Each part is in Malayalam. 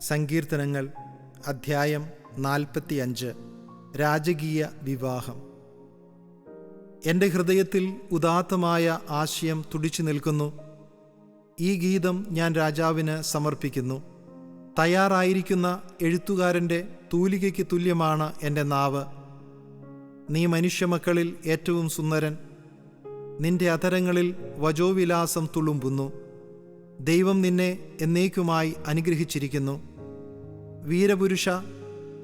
സങ്കീർത്തനങ്ങൾ അധ്യായം നാൽപ്പത്തിയഞ്ച് രാജകീയ വിവാഹം. എന്റെ ഹൃദയത്തിൽ ഉദാത്തമായ ആശയം തുടിച്ചു നിൽക്കുന്നു. ഈ ഗീതം ഞാൻ രാജാവിന് സമർപ്പിക്കുന്നു. തയ്യാറായിരിക്കുന്ന എഴുത്തുകാരന്റെ തൂലികയ്ക്ക് തുല്യമാണ് എന്റെ നാവ്. നീ മനുഷ്യമക്കളിൽ ഏറ്റവും സുന്ദരൻ. നിന്റെ അധരങ്ങളിൽ വജോവിലാസം തുളുമ്പുന്നു. ദൈവം നിന്നെ എന്നേക്കുമായി അനുഗ്രഹിച്ചിരിക്കുന്നു. വീരപുരുഷ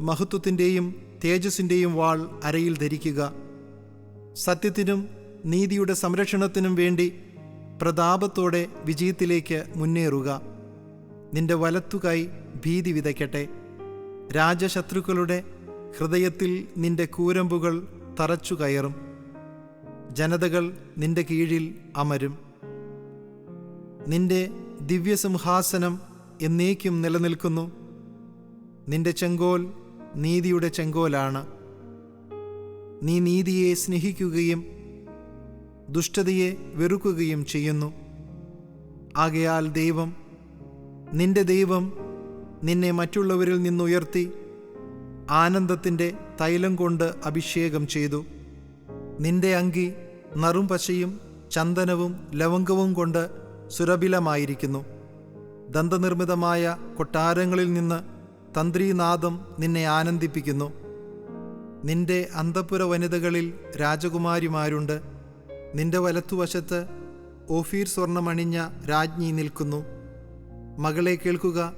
മഹത്വത്തിന്റെയും തേജസ്സിന്റെയും വാൾ അരയിൽ ധരിക്കുക. സത്യത്തിനും നീതിയുടെ സംരക്ഷണത്തിനും വേണ്ടി പ്രതാപത്തോടെ വിജയത്തിലേക്ക് മുന്നേറുക. നിന്റെ വലത്തുകൈ ഭീതി വിതയ്ക്കട്ടെ. രാജശത്രുക്കളുടെ ഹൃദയത്തിൽ നിന്റെ കൂരമ്പുകൾ തറച്ചു കയറും ജനതകൾ നിന്റെ കീഴിൽ അമരും. നിന്റെ ദിവ്യസിംഹാസനം എന്നേക്കും നിലനിൽക്കുന്നു. നിന്റെ ചെങ്കോൽ നീതിയുടെ ചെങ്കോലാണ്. നീ നീതിയെ സ്നേഹിക്കുകയും ദുഷ്ടതയെ വെറുക്കുകയും ചെയ്യുന്നു. ആകയാൽ ദൈവം നിന്റെ ദൈവം നിന്നെ മറ്റുള്ളവരിൽ നിന്നുയർത്തി ആനന്ദത്തിന്റെ തൈലം കൊണ്ട് അഭിഷേകം ചെയ്തു. നിന്റെ അങ്കി നറും പശയും ചന്ദനവും ലവംഗവും കൊണ്ട് സുരഭിലമായിരിക്കുന്നു. ദന്തനിർമ്മിതമായ കൊട്ടാരങ്ങളിൽ നിന്ന് തന്ത്രീനാദം നിന്നെ ആനന്ദിപ്പിക്കുന്നു. നിന്റെ അന്തപുര വനിതകളിൽ രാജകുമാരിമാരുണ്ട്. നിന്റെ വലത്തുവശത്ത് ഓഫീർ സ്വർണമണിഞ്ഞ രാജ്ഞി നിൽക്കുന്നു. മകളെ കേൾക്കുക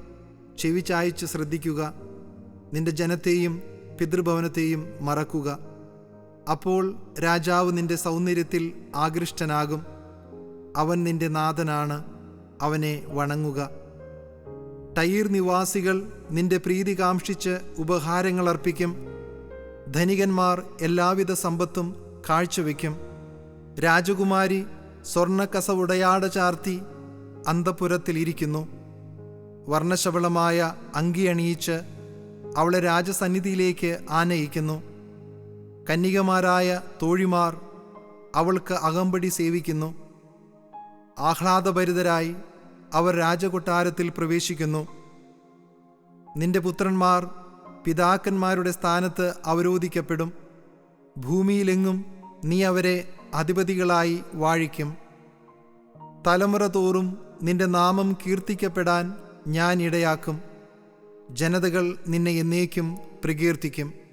ചെവി ചായച്ച് ശ്രദ്ധിക്കുക. നിന്റെ ജനത്തെയും പിതൃഭവനത്തെയും മറക്കുക. അപ്പോൾ രാജാവ് നിന്റെ സൗന്ദര്യത്തിൽ ആകൃഷ്ടനാകും. അവൻ നിന്റെ നാഥനാണ്. അവനെ വണങ്ങുക. ടൈർ നിവാസികൾ നിന്റെ പ്രീതി കാംക്ഷിച്ച് ഉപഹാരങ്ങൾ അർപ്പിക്കും. ധനികന്മാർ എല്ലാവിധ സമ്പത്തും കാഴ്ചവെക്കും. രാജകുമാരി സ്വർണക്കസവുടയാട ചാർത്തി അന്തപുരത്തിലിരിക്കുന്നു വർണശബളമായ അങ്കിയണിയിച്ച് അവളെ രാജസന്നിധിയിലേക്ക് ആനയിക്കുന്നു. കന്യകമാരായ തോഴിമാർ അവൾക്ക് അകമ്പടി സേവിക്കുന്നു. ആഹ്ലാദഭരിതരായി അവർ രാജകൊട്ടാരത്തിൽ പ്രവേശിക്കുന്നു. നിന്റെ പുത്രന്മാർ പിതാക്കന്മാരുടെ സ്ഥാനത്ത് അവരോധിക്കപ്പെടും. ഭൂമിയിലെങ്ങും നീ അവരെ അധിപതികളായി വാഴിക്കും. തലമുറ തോറും നിന്റെ നാമം കീർത്തിക്കപ്പെടാൻ ഞാൻ ഇടയാക്കും. ജനതകൾ നിന്നെ എന്നേക്കും പ്രകീർത്തിക്കും.